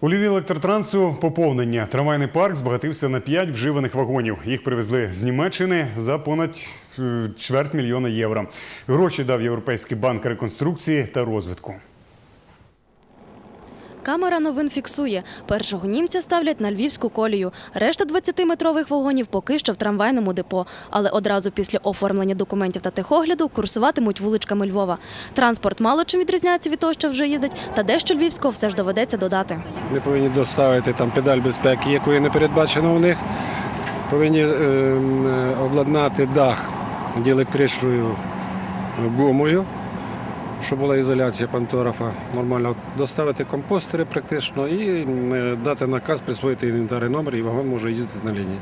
У Львіві електротрансу поповнення. Трамвайний парк збагатився на 5 вживаних вагонів. Їх привезли з Німеччини за понад е, чверть мільйона євро. Гроші дав Європейський банк реконструкції та розвитку. Камера новин фіксує. Першого німця ставлять на львівську колію. Решта 20-метрових вагонів поки що в трамвайному депо. Але одразу після оформлення документів та техогляду курсуватимуть вуличками Львова. Транспорт мало чим відрізняється від того, що вже їздить, та дещо львівського все ж доведеться додати. Ми повинні доставити там педаль безпеки, якої не передбачено у них. Повинні е, е, обладнати дах діелектричною гумою, щоб була ізоляція пантографа нормально. Доставити компостери практично і е, дати наказ присвоїти інвентарний номер, і вагон може їздити на лінії.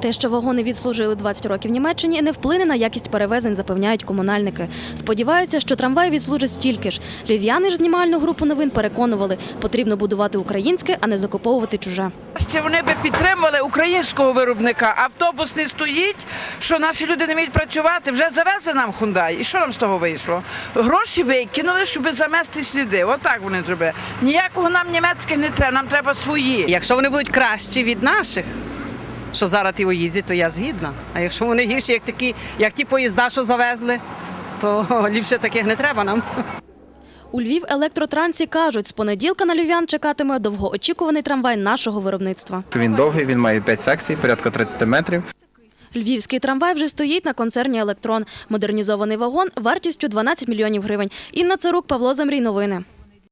Те, що вагони відслужили 20 років в Німеччині, не вплине на якість перевезень, запевняють комунальники. Сподіваються, що трамвай відслужить стільки ж. Львів'яни ж знімальну групу новин переконували, потрібно будувати українське, а не закуповувати чуже. Ще вони би підтримували українського виробника. Автобус не стоїть, що наші люди не вміють працювати. Вже завезли нам хундай. І що нам з того вийшло? Гроші викинули, щоб замести сліди. Отак вони зробили. Ніякого нам німецьких не треба, нам треба свої. Якщо вони будуть кращі від наших, що зараз ті їздять, то я згідна. А якщо вони гірші, як такі, як ті поїзда, що завезли, то ліпше таких не треба нам. У Львів електротрансі кажуть, з понеділка на львів'ян чекатиме довгоочікуваний трамвай нашого виробництва. Він довгий, він має 5 секцій, порядка 30 метрів. Львівський трамвай вже стоїть на концерні Електрон. Модернізований вагон вартістю 12 мільйонів гривень. Інна Царук, Павло Замрій. Новини.